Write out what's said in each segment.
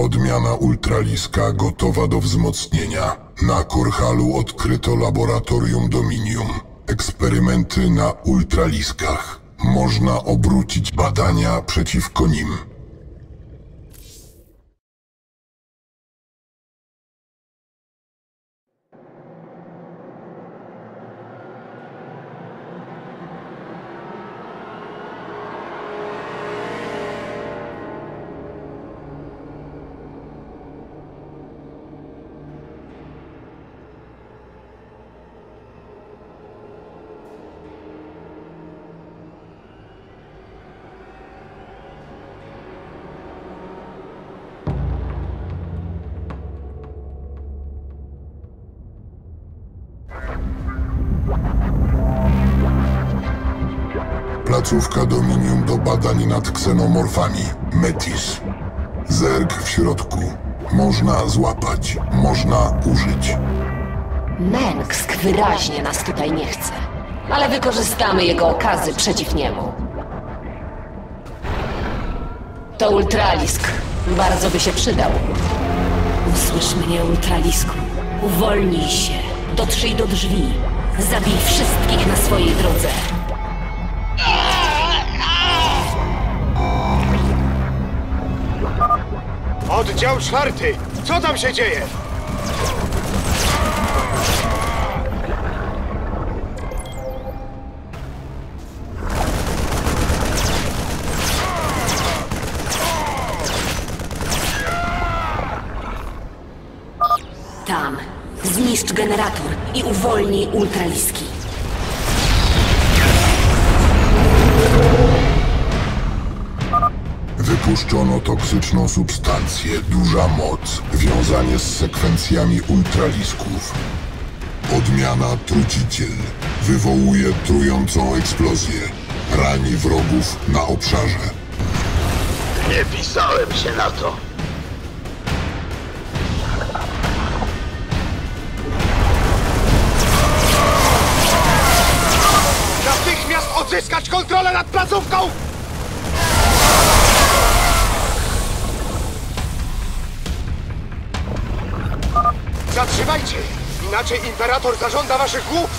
Odmiana ultraliska gotowa do wzmocnienia. Na Korhalu odkryto laboratorium Dominium. Eksperymenty na ultraliskach. Można obrócić badania przeciwko nim. Placówka Dominium do badań nad ksenomorfami. Metis. Zerg w środku. Można złapać, można użyć. Mengsk wyraźnie nas tutaj nie chce. Ale wykorzystamy jego okazy przeciw niemu. To ultralisk. Bardzo by się przydał. Usłysz mnie, ultralisku. Uwolnij się. Dotrzyj do drzwi. Zabij wszystkich na swojej drodze. Oddział czwarty! Co tam się dzieje? Tam. Zniszcz generator i uwolnij ultraliski. Wypuszczono toksyczną substancję, duża moc, wiązanie z sekwencjami ultralisków. Odmiana truciciel. Wywołuje trującą eksplozję. Rani wrogów na obszarze. Nie pisałem się na to. Natychmiast odzyskać kontrolę nad placówką! Zatrzymajcie! Inaczej Imperator zażąda waszych głów!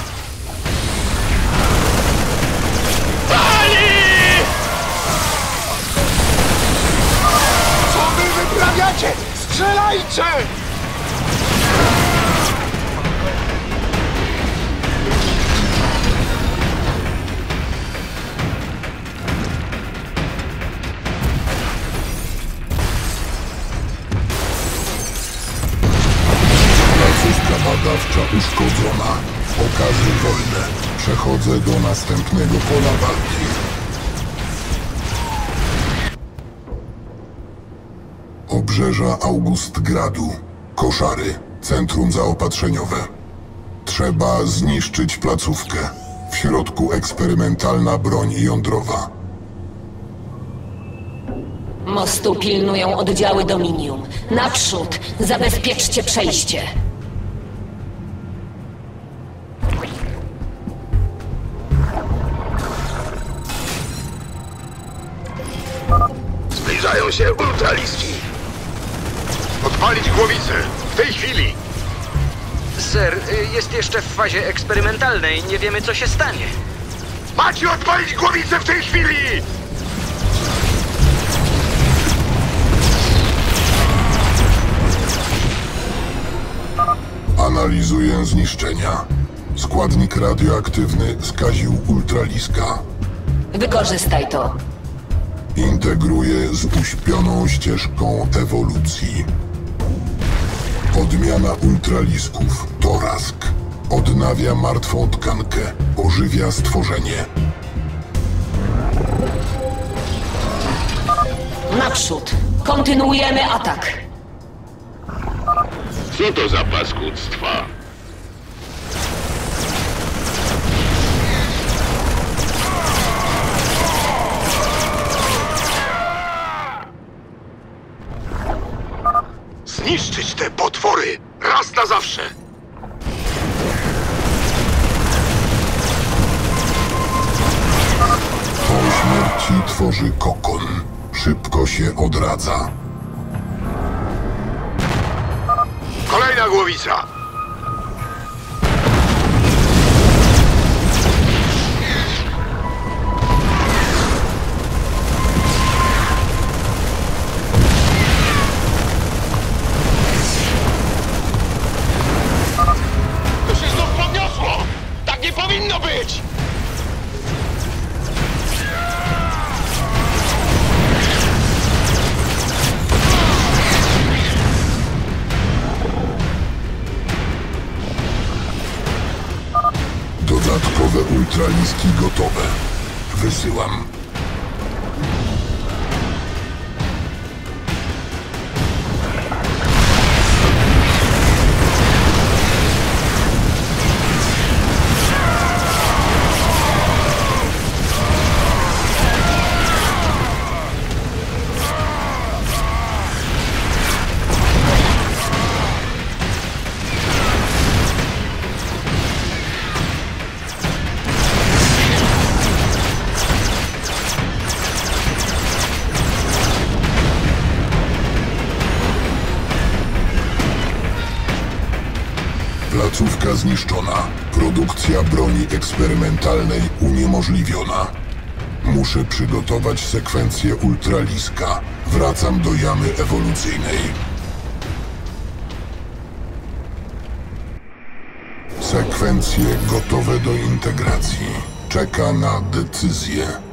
Co wy wyprawiacie? Strzelajcie! Badawcza uszkodzona. Okazy wolne. Przechodzę do następnego pola walki. Obrzeża Augustgradu. Koszary. Centrum zaopatrzeniowe. Trzeba zniszczyć placówkę. W środku eksperymentalna broń jądrowa. Mostu pilnują oddziały Dominium. Naprzód! Zabezpieczcie przejście. Zbliżają się ultraliści. Odpalić głowicę! W tej chwili! Ser, y, jest jeszcze w fazie eksperymentalnej. Nie wiemy, co się stanie. Macie odpalić głowicę w tej chwili! Analizuję zniszczenia. Składnik radioaktywny skaził ultraliska. Wykorzystaj to. Integruje z uśpioną ścieżką ewolucji. Odmiana ultralisków Torask. Odnawia martwą tkankę. Ożywia stworzenie. Naprzód! Kontynuujemy atak! Co to za paskudztwa? Jeśli tworzy kokon, szybko się odradza. Kolejna głowica! Ultraliski gotowe. Wysyłam. Zniszczona. Produkcja broni eksperymentalnej uniemożliwiona. Muszę przygotować sekwencję ultraliska. Wracam do jamy ewolucyjnej. Sekwencje gotowe do integracji. Czeka na decyzję.